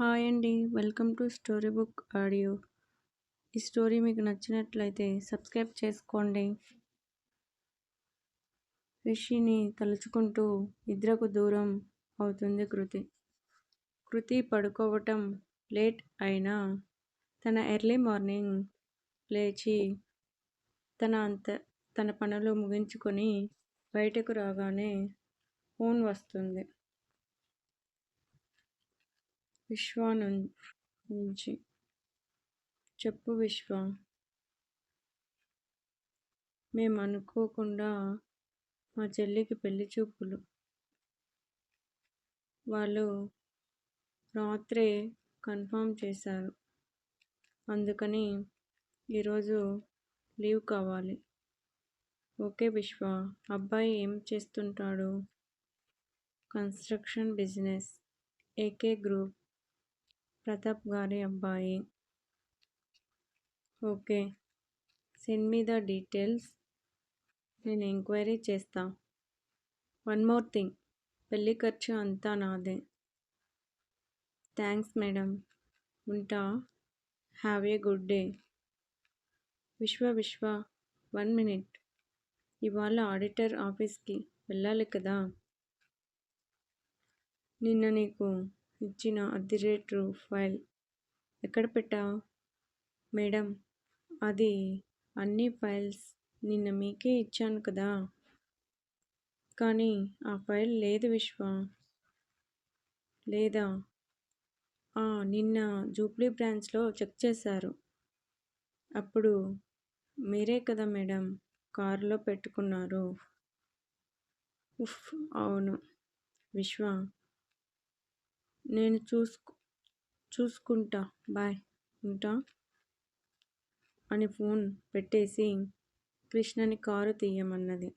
Hi అండి. Welcome to story book audio. ఈ story మీకు నచ్చినట్లయితే సబ్స్క్రైబ్ చేసుకోండి. రిషిని తలుచుకుంటూ నిద్రకు దూరం అవుతుంది కృతి. కృతి పడుకోవటం లేట్ అయినా తన ఎర్లీ మార్నింగ్ లేచి తన అంత తన పనులు ముగించుకొని బయటకు రాగానే ఫోన్ వస్తుంది. విశ్వ నుంచి. చెప్పు విశ్వ. మేము అనుకోకుండా మా చెల్లికి పెళ్ళి చూపులు. వాళ్ళు రాత్రే కన్ఫర్మ్ చేశారు. అందుకని ఈరోజు లీవ్ కావాలి. ఓకే విశ్వ. అబ్బాయి ఏం చేస్తుంటాడు? Construction business. AK group. Pratap గారి అబ్బాయి. Okay. Send me the details. నేను ఎంక్వైరీ చేస్తా. One more thing. పెళ్ళి ఖర్చు అంతా నాదే. Thanks madam. ఉంటా? Have a good day. Vishwa Vishwa. One minute. ఇవాళ ఆడిటర్ ఆఫీస్కి వెళ్ళాలి కదా? నిన్న నీకు ఇచ్చిన అద్దె రేటు ఫైల్ ఎక్కడ పెట్టావు మేడం అది అన్ని ఫైల్స్ నిన్న మీకే ఇచ్చాను కదా. కానీ ఆ ఫైల్ లేదు విశ్వ. లేదా? నిన్న జూప్లీ బ్రాంచ్లో చెక్ చేశారు. అప్పుడు మీరే కదా మేడం కారులో పెట్టుకున్నారు. ఉఫ్ అవును. విశ్వ నేను చూసుకు చూసుకుంటా. బాయ్. ఉంటా? అని ఫోన్ పెట్టేసి కృష్ణని కారు తీయమన్నది.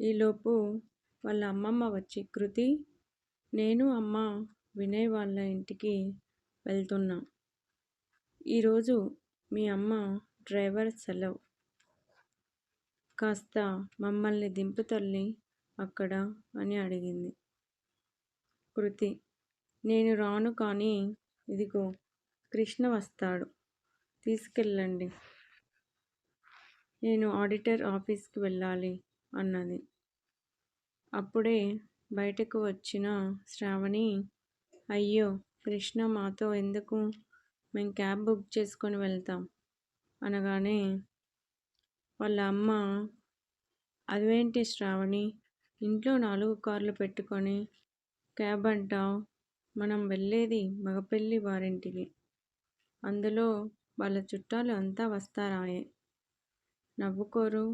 ఈలోపు వాళ్ళ అమ్మమ్మ వచ్చి కృతి నేను అమ్మ వినయ్ వాళ్ళ ఇంటికి వెళ్తున్నా. ఈరోజు మీ అమ్మ డ్రైవర్ సెలవు. కాస్త మమ్మల్ని దింపు తల్లి అక్కడ అని అడిగింది. కృతి. నేను రాను కానీ ఇదిగో కృష్ణ వస్తాడు. తీసుకెళ్ళండి. నేను ఆడిటర్ ఆఫీస్కి వెళ్ళాలి అన్నది. అప్పుడే బయటకు వచ్చిన శ్రావణి అయ్యో కృష్ణ మాతో ఎందుకు మేము క్యాబ్ బుక్ చేసుకొని వెళ్తాం? అనగానే వాళ్ళ అమ్మ అదేంటి శ్రావణి ఇంట్లో నాలుగు కార్లు పెట్టుకొని క్యాబ్ అంటావు మనం వెళ్ళేది మగపెళ్ళి వారింటికి. అందులో వాళ్ళ చుట్టాలు అంతా వస్తారాయే. నవ్వుకోరు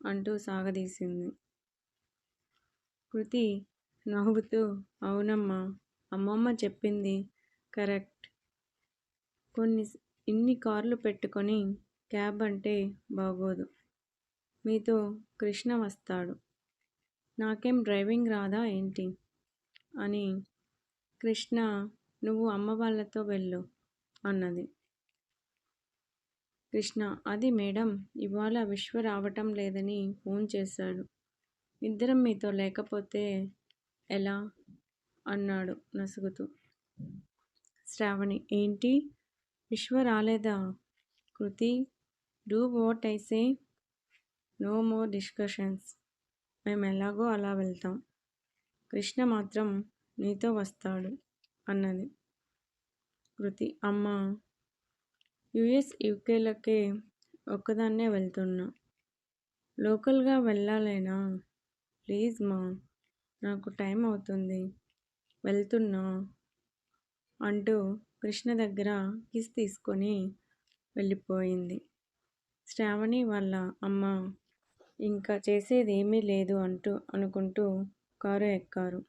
అంటూ సాగదీసింది. కృతి నవ్వుతూ అవునమ్మా అమ్మమ్మ చెప్పింది కరెక్ట్. కొన్ని ఇన్ని కార్లు పెట్టుకొని క్యాబ్ అంటే బాగోదు. మీతో కృష్ణ వస్తాడు. నాకేం డ్రైవింగ్ రాదా ఏంటి? అని కృష్ణ నువ్వు అమ్మ వాళ్ళతో వెళ్ళు అన్నది. కృష్ణ అది మేడం ఇవాళ విశ్వ రావటం లేదని ఫోన్ చేశాడు. ఇద్దరం మీతో లేకపోతే ఎలా అన్నాడు నసుగుతూ. శ్రావణి ఏంటి? విశ్వ రాలేదా? Kriti do what I say no more discussions మేము ఎలాగో అలా వెళ్తాం. కృష్ణ మాత్రం నీతో వస్తాడు అన్నది. కృతి అమ్మ యుఎస్ యూకేలకే ఒక్కదాన్నే వెళ్తున్నా. లోకల్గా వెళ్ళాలేనా? ప్లీజ్ మా నాకు టైం అవుతుంది. వెళ్తున్నా అంటూ కృష్ణ దగ్గర కిస్ తీసుకొని వెళ్ళిపోయింది. శ్రావణి వాళ్ళ అమ్మ ఇంకా చేసేది ఏమీ లేదు అంటూ అనుకుంటూ కారు ఎక్కారు.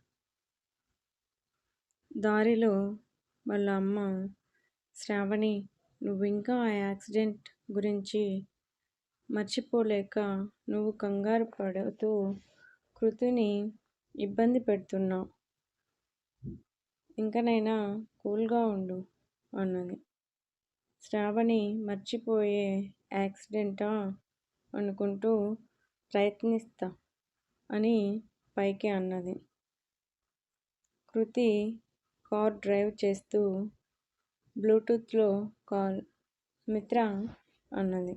దారిలో వాళ్ళ అమ్మ శ్రావణి నువ్వు ఇంకా ఆ యాక్సిడెంట్ గురించి మర్చిపోలేక నువ్వు కంగారు పడుతూ కృతిని ఇబ్బంది పెడుతున్నావు. ఇంకనైనా కూల్గా ఉండు అన్నది. శ్రావణి మర్చిపోయే యాక్సిడెంటా? అనుకుంటూ ప్రయత్నిస్తా అని పైకి అన్నది. కృతి కార్ డ్రైవ్ చేస్తూ బ్లూటూత్లో కాల్ మిత్ర అన్నది.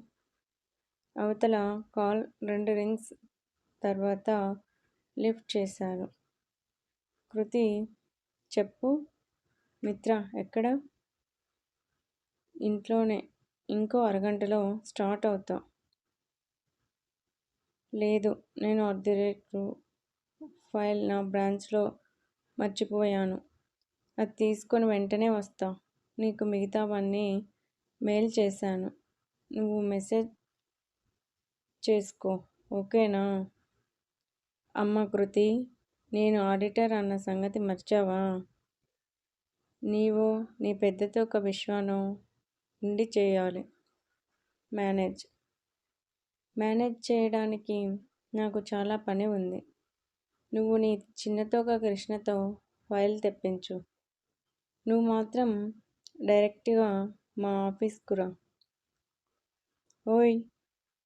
అవతల కాల్ రెండు రింగ్స్ తర్వాత లిఫ్ట్ చేశారు. కృతి చెప్పు మిత్ర ఎక్కడ? ఇంట్లోనే ఇంకో అరగంటలో స్టార్ట్ అవుతా. లేదు నేను అర్ధరేట్లు ఫైల్ నా బ్రాంచ్లో మర్చిపోయాను. అది తీసుకొని వెంటనే వస్తా. నీకు మిగతావన్నీ మెయిల్ చేశాను. నువ్వు మెసేజ్ చేసుకో. ఓకేనా? అమ్మ కృతి నేను ఆడిటర్ అన్న సంగతి మర్చావా? నీవో నీ పెద్దతో ఒక విశ్వాను ఉండి చేయాలి. మేనేజ్. మేనేజ్ చేయడానికి నాకు చాలా పని ఉంది. నువ్వు నీ చిన్నతో ఒక కృష్ణతో ఫైల్ తెప్పించు. నువ్వు మాత్రం డైరెక్ట్గా మా ఆఫీస్కు రా. ఓయ్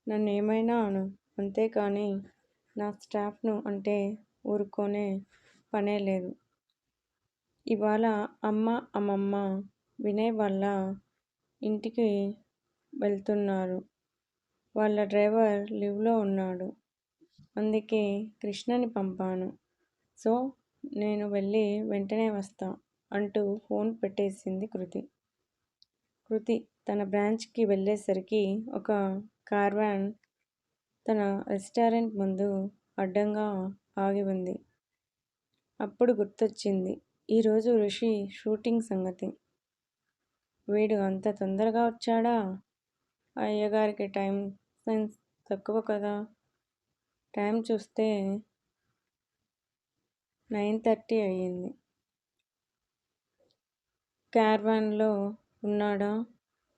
నన్ను ఏమైనా అను. అంతేకాని నా స్టాఫ్ను అంటే ఊరుకోనే పనే లేదు. ఇవాళ అమ్మ అమ్మమ్మ వినయ్ వాళ్ళ ఇంటికి వెళ్తున్నారు. వాళ్ళ డ్రైవర్ లీవ్లో ఉన్నాడు. అందుకే కృష్ణని పంపాను. సో నేను వెళ్ళి వెంటనే వస్తా అంటూ ఫోన్ పెట్టేసింది కృతి. కృతి తన బ్రాంచ్కి వెళ్ళేసరికి ఒక కార్వాన్ తన రెస్టారెంట్ ముందు అడ్డంగా ఆగి ఉంది. అప్పుడు గుర్తొచ్చింది ఈరోజు ఋషి షూటింగ్ సంగతి. వీడు అంత తొందరగా వచ్చాడా? అయ్యగారికి టైం సెన్స్ తక్కువ కదా? టైం చూస్తే నైన్ థర్టీ అయ్యింది. క్యార్వాన్లో ఉన్నాడా?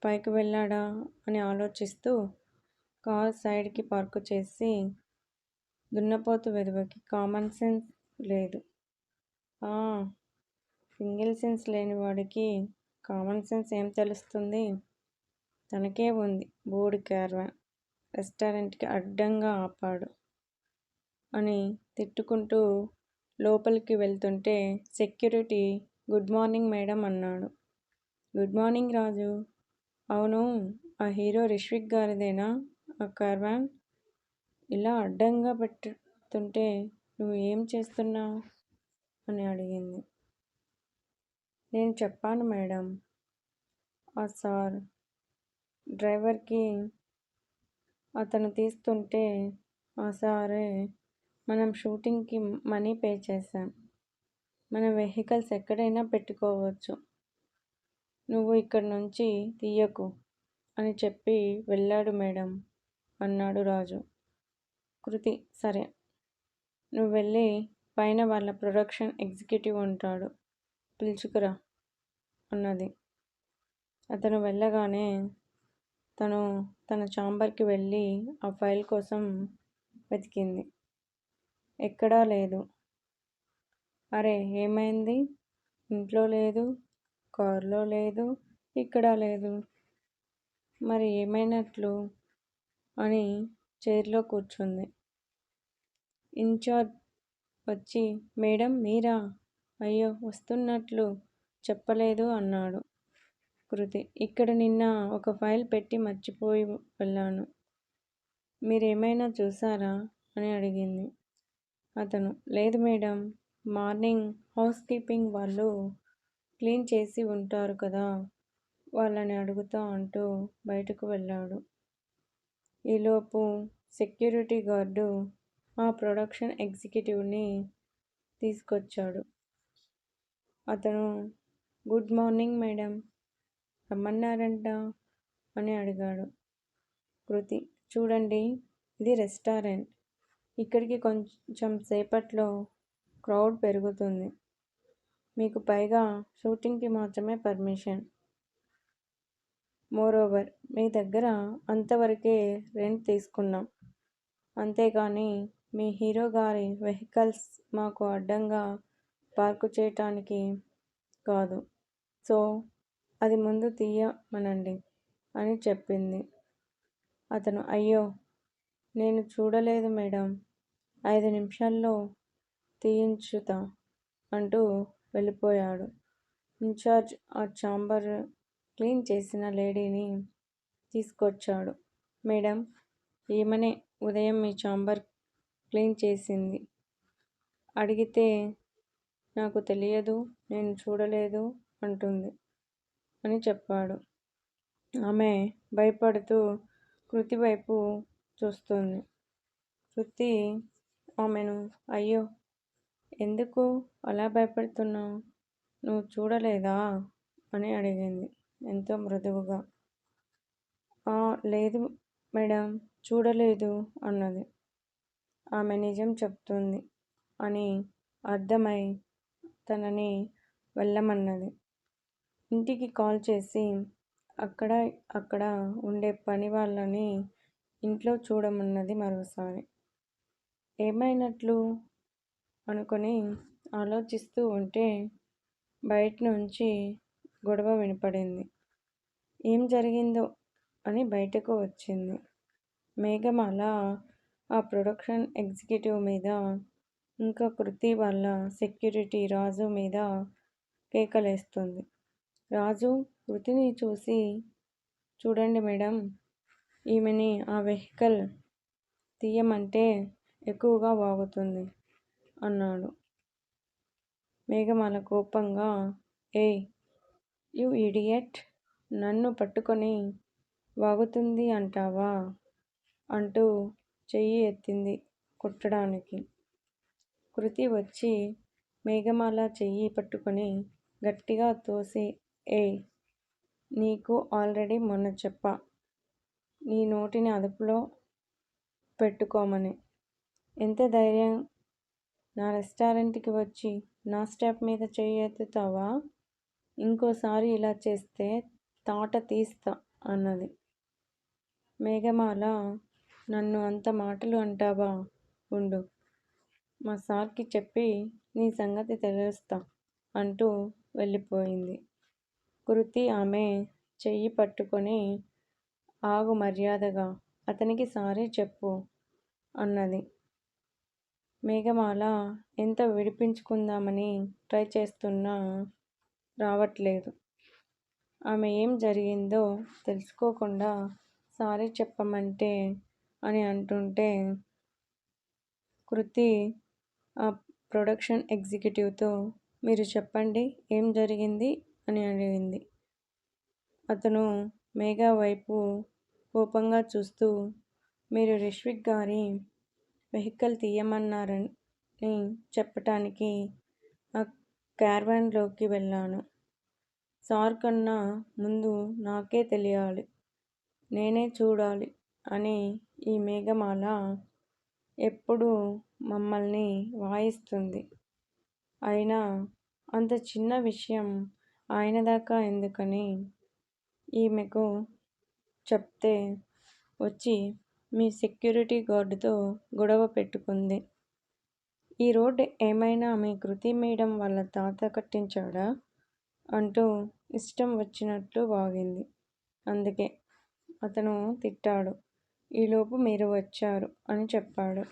పైకి వెళ్ళాడా? అని ఆలోచిస్తూ కార్ సైడ్కి పార్కు చేసి దున్నపోతు వెధవకి కామన్ సెన్స్ లేదు. సింగిల్ సెన్స్ లేని వాడికి కామన్ సెన్స్ ఏం తెలుస్తుంది? తనకే ఉంది బోర్డు క్యార్వాన్ రెస్టారెంట్కి అడ్డంగా ఆపాడు. అని తిట్టుకుంటూ లోపలికి వెళ్తుంటే సెక్యూరిటీ గుడ్ మార్నింగ్ మేడం అన్నాడు. Good morning Raju. అవును ఆ హీరో రిష్విక్ గారిదేనా? ఆ కార్వాన్ ఇలా అడ్డంగా పెట్టుతుంటే నువ్వు ఏం చేస్తున్నావు? అని అడిగింది. నేను చెప్పాను మేడం. ఆ సార్ డ్రైవర్కి అతను తీస్తుంటే ఆ సారే మనం షూటింగ్కి మనీ పే చేశాం. మన వెహికల్స్ ఎక్కడైనా పెట్టుకోవచ్చు. నువ్వు ఇక్కడి నుంచి తీయకు అని చెప్పి వెళ్ళాడు మేడం అన్నాడు రాజు. కృతి సరే. నువ్వు వెళ్ళి పైన వాళ్ళ ప్రొడక్షన్ ఎగ్జిక్యూటివ్ ఉంటాడు. పిలుచుకురా అన్నది. అతను వెళ్ళగానే తను తన ఛాంబర్కి వెళ్ళి ఆ ఫైల్ కోసం వెతికింది. ఎక్కడా లేదు. అరే ఏమైంది? ఇంట్లో లేదు కారులో లేదు ఇక్కడ లేదు. మరి ఏమైనట్లు? అని చైర్లో కూర్చుంది. ఇన్ఛార్జ్ వచ్చి మేడం మీరా? అయ్యో వస్తున్నట్లు చెప్పలేదు అన్నాడు కృతి. ఇక్కడ నిన్న ఒక ఫైల్ పెట్టి మర్చిపోయి వెళ్ళాను. మీరేమైనా చూసారా? అని అడిగింది. అతను లేదు మేడం మార్నింగ్ హౌస్ కీపింగ్ వాళ్ళు క్లీన్ చేసి ఉంటారు కదా వాళ్ళని అడుగుతా అంటూ బయటకు వెళ్ళాడు. ఈలోపు సెక్యూరిటీ గార్డు ఆ ప్రొడక్షన్ ఎగ్జిక్యూటివ్ని తీసుకొచ్చాడు. అతను గుడ్ మార్నింగ్ మేడం రమ్మన్నారంట అని అడిగాడు. కృతి చూడండి ఇది రెస్టారెంట్. ఇక్కడికి కొంచెం సేపట్లో క్రౌడ్ పెరుగుతుంది. మీకు పైగా షూటింగ్కి మాత్రమే పర్మిషన్. మోరోవర్ మీ దగ్గర అంతవరకే రెంట్ తీసుకున్నాం. అంతేకాని మీ హీరో గారి వెహికల్స్ మాకు అడ్డంగా పార్కు చేయటానికి కాదు. సో అది ముందు తీయమనండి అని చెప్పింది. అతను అయ్యో నేను చూడలేదు మేడం ఐదు నిమిషాల్లో తీయించుతా అంటూ వెళ్ళిపోయాడు ఇన్ఛార్జ్ ఆ ఛాంబర్ క్లీన్ చేసిన లేడీని తీసుకొచ్చాడు. మేడం, ఈమెనే ఉదయం మీ ఛాంబర్ క్లీన్ చేసింది. అడిగితే నాకు తెలియదు, నేను చూడలేదు అంటుంది అని చెప్పాడు. ఆమె భయపడుతూ కృతి వైపు చూస్తుంది శృతి ఆమెను అయ్యో, ఎందుకు అలా భయపడుతున్నావు నువ్వు చూడలేదా? అని అడిగింది ఎంతో మృదువుగా. ఆ లేదు మేడం, చూడలేదు అన్నది. ఆమె నిజం చెప్తుంది అని అర్థమై తనని వెళ్ళమన్నది. ఇంటికి కాల్ చేసి అక్కడ అక్కడ ఉండే పని వాళ్ళని ఇంట్లో చూడమన్నది మరోసారి. ఏమైనట్లు? అనుకొని ఆలోచిస్తూ ఉంటే బయట నుంచి గొడవ వినపడింది. ఏం జరిగిందో అని బయటకు వచ్చింది. మేఘమాల ఆ ప్రొడక్షన్ ఎగ్జిక్యూటివ్ మీద, ఇంకా కృతి వాళ్ళ సెక్యూరిటీ రాజు మీద కేకలేస్తుంది రాజు కృతిని చూసి చూడండి మేడం, ఈమెని ఆ వెహికల్ తీయమంటే ఎక్కువగా వాగుతుంది అన్నాడు. మేఘమాల కోపంగా ఏయ్ యూ ఇడియట్ నన్ను పట్టుకొని వాగుతుంది అంటావా? అంటూ చెయ్యి ఎత్తింది కొట్టడానికి. కృతి వచ్చి మేఘమాల చెయ్యి పట్టుకొని గట్టిగా తోసి ఏయ్ నీకు ఆల్రెడీ మొన్న చెప్పా నీ నోటిని అదుపులో పెట్టుకోమని. ఎంత ధైర్యం నా రెస్టారెంట్కి వచ్చి నా స్టాప్ మీద చేయెత్తుతావా ఇంకోసారి ఇలా చేస్తే తాట తీస్తా అన్నది. మేఘమాల నన్ను అంత మాటలు అంటావా? ఉండు. మా సార్కి చెప్పి నీ సంగతి తెలుస్తా అంటూ వెళ్ళిపోయింది. కృతి ఆమె చెయ్యి పట్టుకొని ఆగు మర్యాదగా అతనికి సారీ చెప్పు అన్నది. మేఘమాల ఎంత విడిపించుకుందామని ట్రై చేస్తున్నా రావట్లేదు. ఆమె ఏం జరిగిందో తెలుసుకోకుండా సారీ చెప్పమంటే అని అంటుంటే కృతి ఆ ప్రొడక్షన్ ఎగ్జిక్యూటివ్తో మీరు చెప్పండి ఏం జరిగింది అని అడిగింది. అతను మేఘా వైపు కోపంగా చూస్తూ మీరు రిష్విక్ గారి వెహికల్ తీయమన్నారని చెప్పటానికి ఆ క్యారవాన్లోకి వెళ్ళాను. సార్ కన్నా ముందు నాకే తెలియాలి. నేనే చూడాలి అని ఈ మేఘమాల ఎప్పుడూ మమ్మల్ని వాయిస్తుంది. అయినా అంత చిన్న విషయం ఆయనదాకా ఎందుకని ఈమెకు చెప్తే వచ్చి మీ సెక్యూరిటీ గార్డుతో గొడవ పెట్టుకుంది. ఈ రోడ్డు ఏమైనా మీ కృతి మేడం వాళ్ళ తాత కట్టించాడా? అంటూ ఇష్టం వచ్చినట్లు వాగింది. అందుకే అతను తిట్టాడు. ఈలోపు మీరు వచ్చారు అని చెప్పాడు.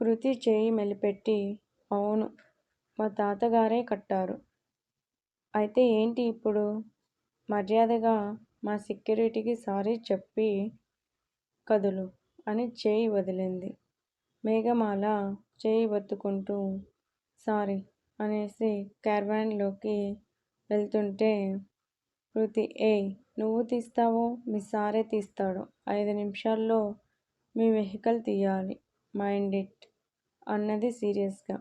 కృతి చేయి మెలిపెట్టి అవును మా తాతగారే కట్టారు. అయితే ఏంటి ఇప్పుడు? మర్యాదగా మా సెక్యూరిటీకి సారీ చెప్పి కదులు అని చేయి వదిలింది. మేఘమాల చేయి వత్తుకుంటూ సారీ అనేసి క్యార్వాన్లోకి వెళ్తుంటే కృతి ఏయ్ నువ్వు తీస్తావో మీ సారే తీస్తాడు ఐదు నిమిషాల్లో మీ వెహికల్ తీయాలి మైండ్ ఇట్ అన్నది సీరియస్గా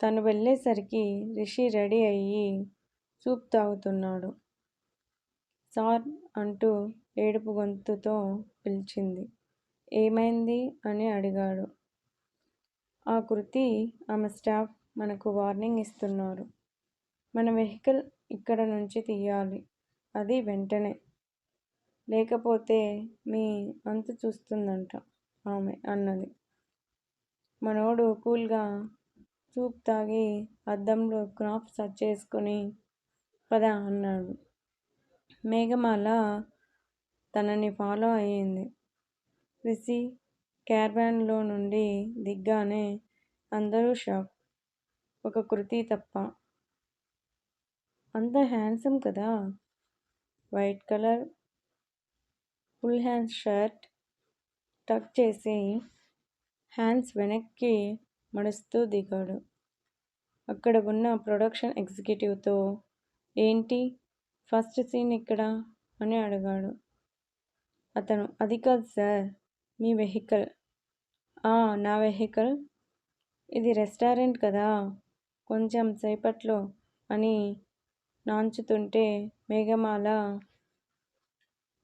తను వెళ్ళేసరికి రిషి రెడీ అయ్యి సూప్ తాగుతున్నాడు. సార్ అంటూ ఏడుపు గొంతుతో పిలిచింది. ఏమైంది? అని అడిగాడు. ఆ కృతి, ఆమె స్టాఫ్ మనకు వార్నింగ్ ఇస్తున్నారు. మన వెహికల్ ఇక్కడ నుంచి తీయాలి అది వెంటనే. లేకపోతే మీ అంతు చూస్తుందంట ఆమె అన్నది. మనోడు కూల్గా చూపు సూప్ తాగి అద్దంలో క్రాఫ్ చేసుకొని పద అన్నాడు. మేఘమాల తనని ఫాలో అయింది. రిషి క్యారవాన్ నుండి దిగ్గానే అందరూ షాక్. ఒక కృతి తప్ప. అంత హ్యాండ్సమ్ కదా white colour full hands shirt tuck చేసి హ్యాండ్స్ వెనక్కి మడుస్తూ దిగాడు అక్కడ ఉన్న ప్రొడక్షన్ ఎగ్జిక్యూటివ్తో ఏంటి ఫస్ట్ సీన్ ఇక్కడ? అని అడిగాడు. అతను అది కాదు సార్ మీ వెహికల్. నా వెహికల్? ఇది రెస్టారెంట్ కదా? కొంచెం సేపట్లో అని నాంచుతుంటే మేఘమాల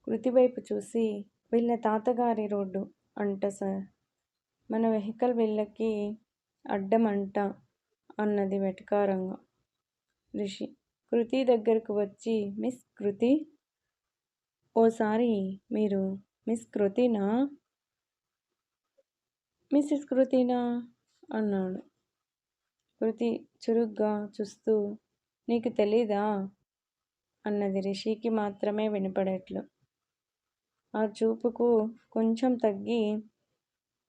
కృతివైపు చూసి వీళ్ళ తాతగారి రోడ్డు అంట సార్. మన వెహికల్ వీళ్ళకి అడ్డమంట అన్నది వెటకారంగా. రిషి కృతి దగ్గరకు వచ్చి మిస్ కృతి ఓసారి మీరు మిస్ కృతినా? మిస్సెస్ కృతినా? అన్నాడు. కృతి చురుగ్గా చూస్తూ నీకు తెలీదా? అన్నది రిషికి మాత్రమే వినపడేట్లు. ఆ చూపుకు కొంచెం తగ్గి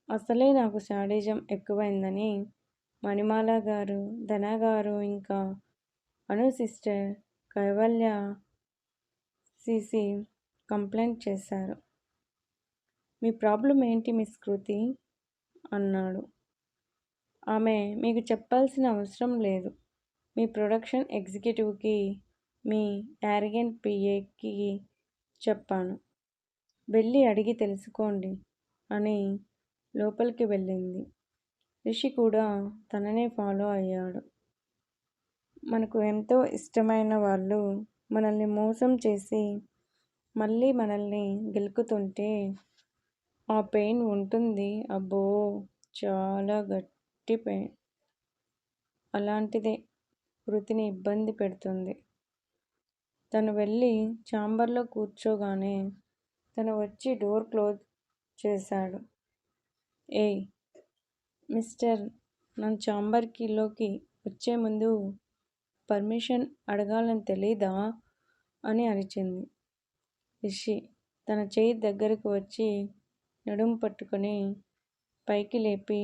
అసలే నాకు శాడిజం ఎక్కువైందని మణిమాల గారు ధన గారు ఇంకా Anu sister Kaivalya CC complaint చేశారు. మీ ప్రాబ్లం ఏంటి మిస్ కృతి అన్నాడు. ఆమె మీకు చెప్పాల్సిన అవసరం లేదు. మీ ప్రొడక్షన్ ఎగ్జిక్యూటివ్కి మీ యారిగెంట్ పిఏకి చెప్పాను. వెళ్ళి అడిగి తెలుసుకోండి అని లోపలికి వెళ్ళింది. రిషి కూడా తననే ఫాలో అయ్యాడు. మనకు ఎంతో ఇష్టమైన వాళ్ళు మనల్ని మోసం చేసి మళ్ళీ మనల్ని గెలుకుతుంటే ఆ పెయిన్ ఉంటుంది. అబ్బో! చాలా గట్టి పెయిన్. అలాంటిదే కృతిని ఇబ్బంది పెడుతుంది. తను వెళ్ళి ఛాంబర్లో కూర్చోగానే తను వచ్చి డోర్ క్లోజ్ చేశాడు. ఏ మిస్టర్ నా ఛాంబర్కిలోకి వచ్చే ముందు పర్మిషన్ అడగాలని తెలీదా? అని అరిచింది. రిషి తన చేయి దగ్గరకు వచ్చి నడుము పట్టుకొని పైకి లేపి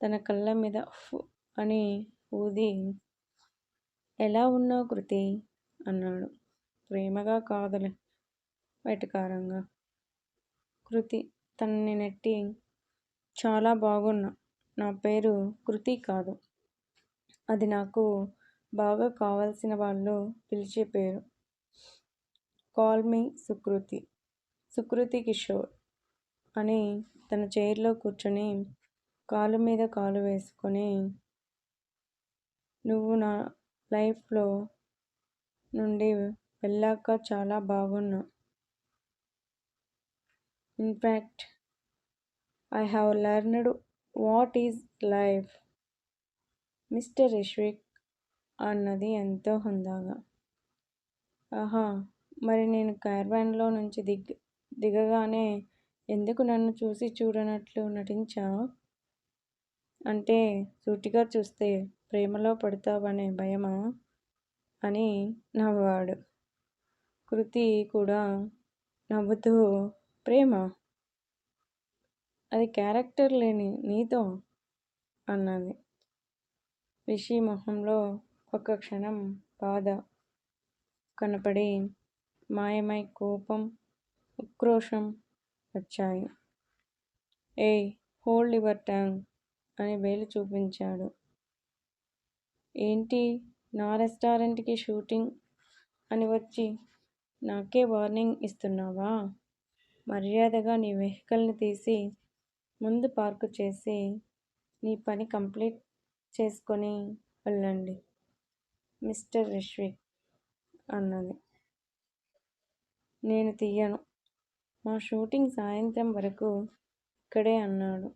తన కళ్ళ మీద ఫు అని ఊది ఎలా ఉన్నావు కృతి? అన్నాడు. ప్రేమగా కాదులే వెటకారంగా. కృతి తనని నెట్టి చాలా బాగున్నా నా పేరు కృతి కాదు. అది నాకు బాగా కావాల్సిన వాళ్ళు పిలిచే పేరు. కాల్ మీ సుకృతి సుకృతి కిషోర్ అని తన చైర్లో కూర్చొని కాలు మీద కాలు వేసుకొని నువ్వు నా లైఫ్లో నుండి వెళ్ళాక చాలా బాగున్నా. In fact I have learned what is life mister Rishvik అన్నది ఎంతో హుందాగా. ఆహా మరి నేను క్యార్వాన్లో నుంచి దిగ్ దిగగానే ఎందుకు నన్ను చూసి చూడనట్లు నటించావు? అంటే సూటిగా చూస్తే ప్రేమలో పడతావనే భయమా? అని నవ్వాడు. కృతి కూడా నవ్వుతూ ప్రేమ? అది క్యారెక్టర్ లేని నీతో? అన్నది. రిషి మొహంలో ఒక్క క్షణం బాధ కనపడి మాయమై కోపం ఉక్రోషం వచ్చాయి. ఏ హోల్డ్ యువర్ ట్యాంక్ అని వేలు చూపించాడు. ఏంటి నా రెస్టారెంట్కి షూటింగ్ అని వచ్చి నాకే వార్నింగ్ ఇస్తున్నావా? మర్యాదగా నీ వెహికల్ని తీసి ముందు పార్కు చేసి నీ పని కంప్లీట్ చేసుకొని వెళ్ళండి. మిస్టర్ రిష్విక్ అన్నది. నేను తీయను మా షూటింగ్ సాయంత్రం వరకు ఇక్కడే అన్నాడు.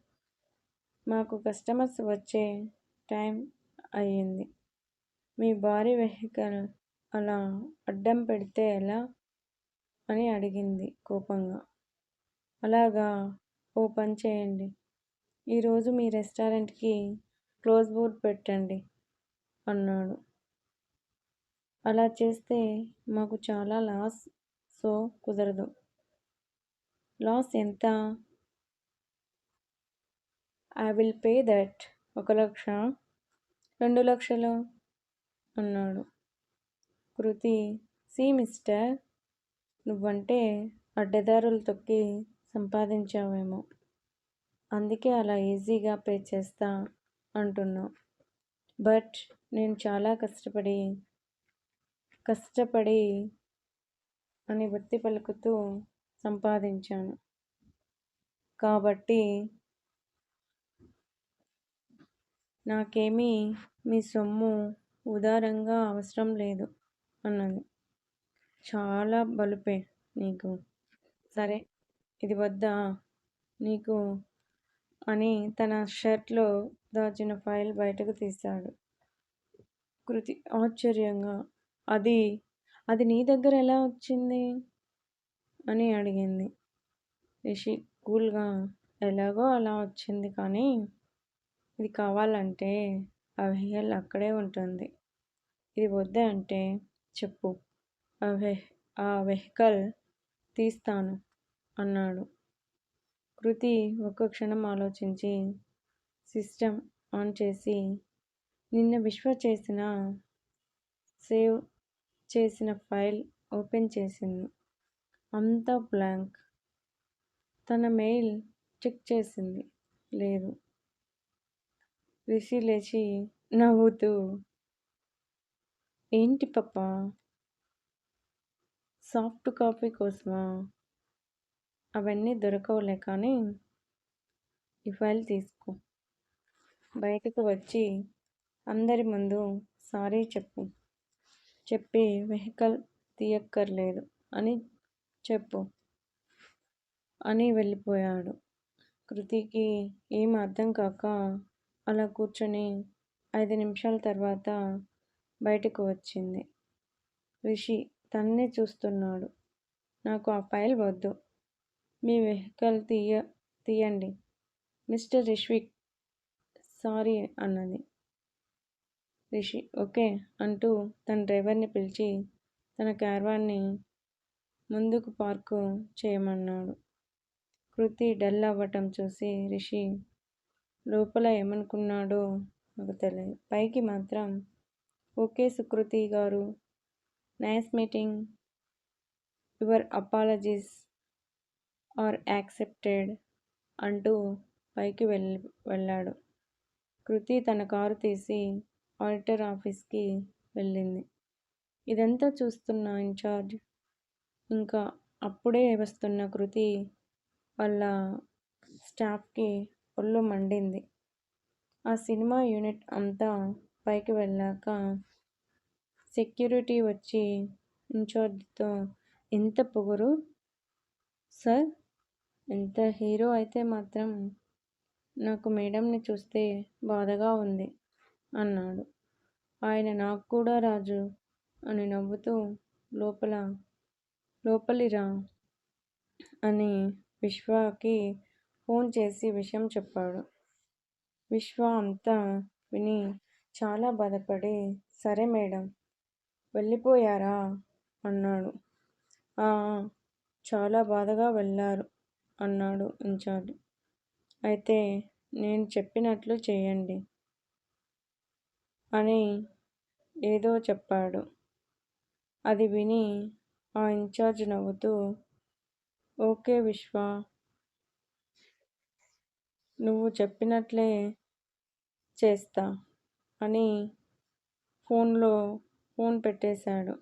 మాకు కస్టమర్స్ వచ్చే టైం అయ్యింది. మీ భారీ వెహికల్ అలా అడ్డం పెడితే ఎలా? అని అడిగింది కోపంగా. అలాగా ఓ పని చేయండి. ఈరోజు మీ రెస్టారెంట్కి క్లోజ్ బోర్డ్ పెట్టండి అన్నాడు. అలా చేస్తే మాకు చాలా లాస్ సో కుదరదు. లాస్ ఎంత? I will pay that. ఒక లక్ష? రెండు లక్షలు? అన్నాడు. కృతి సి మిస్టర్ నువ్వంటే అడ్డదారులు తొక్కి సంపాదించావేమో. అందుకే అలా ఈజీగా పే చేస్తా అంటున్నావు. బట్ నేను చాలా కష్టపడి కష్టపడి అని వృత్తి పలుకుతూ సంపాదించాను. కాబట్టి నాకేమీ మీ సొమ్ము ఉదారంగా అవసరం లేదు అన్నది. చాలా బలుపే నీకు. సరే ఇది వద్దా నీకు అని తన షర్ట్లో దాచిన ఫైల్ బయటకు తీశాడు. కృతి ఆశ్చర్యంగా అది అది నీ దగ్గర ఎలా వచ్చింది? అని అడిగింది. రిషి కూల్గా ఎలాగో అలా వచ్చింది కానీ ఇది కావాలంటే ఆ వెహికల్ అక్కడే ఉంటుంది. ఇది వద్దే అంటే చెప్పు. ఆ వెహ్ ఆ వెహికల్ తీస్తాను అన్నాడు. కృతి ఒక్క క్షణం ఆలోచించి సిస్టమ్ ఆన్ చేసి నిన్న విశ్వ చేసిన సేవ్ చేసిన ఫైల్ ఓపెన్ చేసింది. అంతా బ్లాంక్. తన మెయిల్ చెక్ చేసింది. లేదు. రిషి లేచి నవ్వుతూ ఏంటి పప్ప సాఫ్ట్ కాపీ కోసమా? అవన్నీ దొరకవులే కానీ ఈ ఫైల్ తీసుకో. బయటకు వచ్చి అందరి ముందు సారీ చెప్పు. చెప్పి వెహికల్ తీయక్కర్లేదు. అని చెప్పు. అని వెళ్ళిపోయాడు. కృతికి ఏం అర్థం కాక అలా కూర్చొని ఐదు నిమిషాల తర్వాత బయటకు వచ్చింది. రిషి తన్నే చూస్తున్నాడు. నాకు ఆ ఫైల్ వద్దు. మీ వెహికల్ తీయ తీయండి. మిస్టర్ రిష్విక్ సారీ అన్నది. రిషి ఓకే అంటూ తన డ్రైవర్ని పిలిచి తన క్యార్వాన్ని ముందుకు పార్కు చేయమన్నాడు. కృతి డల్ అవ్వటం చూసి రిషి లోపల ఏమనుకున్నాడో నాకు తెలియదు పైకి మాత్రం ఓకే సుకృతి గారు. Nice meeting. Your apologies are accepted అంటూ పైకి వెళ్ళి వెళ్ళాడు. కృతి తన కారు తీసి ఆడిటర్ ఆఫీస్కి వెళ్ళింది. ఇదంతా చూస్తున్న ఇన్ఛార్జ్ ఇంకా అప్పుడే వస్తున్న కృతి వాళ్ళ స్టాఫ్కి ఒళ్ళు మండింది. ఆ సినిమా యూనిట్ అంతా పైకి వెళ్ళాక సెక్యూరిటీ వచ్చి ఇన్ఛార్జ్తో ఎంత పొగరు? సార్ ఎంత హీరో అయితే మాత్రం నాకు మేడంని చూస్తే బాధగా ఉంది. అన్నాడు. ఆయన నాకు కూడా రాజు అని నవ్వుతూ లోపల లోపలిరా అని విశ్వకి ఫోన్ చేసి విషయం చెప్పాడు. విశ్వ అంతా విని చాలా బాధపడి సరే మేడం వెళ్ళిపోయారా? అన్నాడు. చాలా బాధగా వెళ్ళారు అన్నాడు ఇన్ఛార్జ్. అయితే నేను చెప్పినట్లు చేయండి అని ఏదో చెప్పాడు. అది విని ఆ ఇన్ఛార్జ్ నవ్వుతూ ఓకే విశ్వ నువ్వు చెప్పినట్లే చేస్తా అని ఫోన్లో ఫోన్ పెట్టేశాడు.